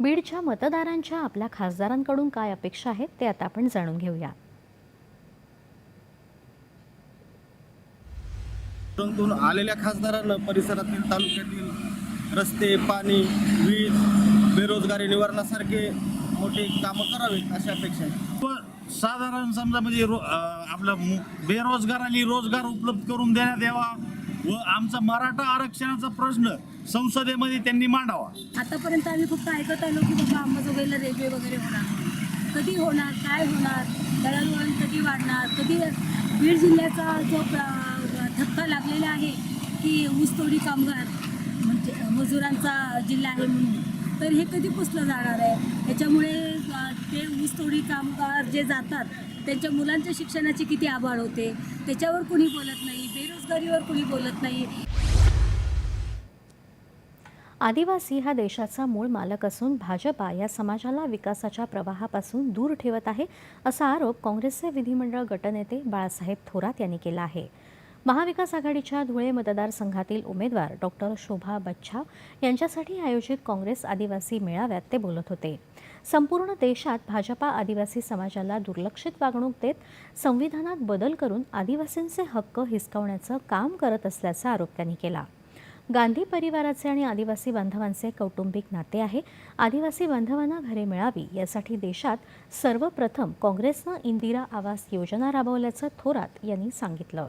बीडच्या मतदारांच्या आपल्या खासदारांकडून काय अपेक्षा आहेत ते आता आपण जाणून घेऊया. परंतु आलेल्या खासदारांना परिसरातील तालुक्यातील रस्ते पाणी वीज बेरोजगारी निवारणासारखे मोठे कामं करावेत अशी अपेक्षा आहे. साधारण समजा म्हणजे आपलं मु- बेरोजगारांनी रोजगार उपलब्ध करून देण्यात यावा व आमचा मराठा आरक्षणाचा प्रश्न संसदेमध्ये त्यांनी मांडावा. आतापर्यंत आम्ही फक्त ऐकत आलो की बाबा अंबाजोगाईला रेल्वे वगैरे होणार कधी होणार काय होणार दळणवळण कधी वाढणार कधी बीड जिल्ह्याचा जो प्र- धक्का लागलेला आहे की ऊसतोडी कामगार म्हणजे मजुरांचा जिल्हा आहे म्हणून. तर हे कधी पुसलं जाणार आहे? त्याच्यामुळे ते ऊसतोडी कामगार जे जातात त्यांच्या मुलांच्या शिक्षणाची किती आभाळ होते त्याच्यावर कुणी बोलत नाही बेरोजगारीवर कुणी बोलत नाही. आदिवासी हा देशाचा मूळ मालक असून भाजपा या समाजाला विकासाच्या प्रवाहापासून दूर ठेवत आहे असा आरोप काँग्रेसचे विधिमंडळ गटनेते बाळासाहेब थोरात यांनी केला आहे. महाविकास आघाडीच्या धुळे मतदारसंघातील उमेदवार डॉक्टर शोभा बच्छाव यांच्यासाठी आयोजित काँग्रेस आदिवासी मेळाव्यात ते बोलत होते. संपूर्ण देशात भाजपा आदिवासी समाजाला दुर्लक्षित वागणूक देत संविधानात बदल करून आदिवासींचे हक्क हिसकावण्याचं काम करत असल्याचा आरोप त्यांनी केला. गांधी परिवाराचे आणि आदिवासी बांधवांचे कौटुंबिक नाते आहे. आदिवासी बांधवांना घरे मिळावी यासाठी देशात सर्वप्रथम काँग्रेसनं इंदिरा आवास योजना राबवल्याचं थोरात यांनी सांगितलं.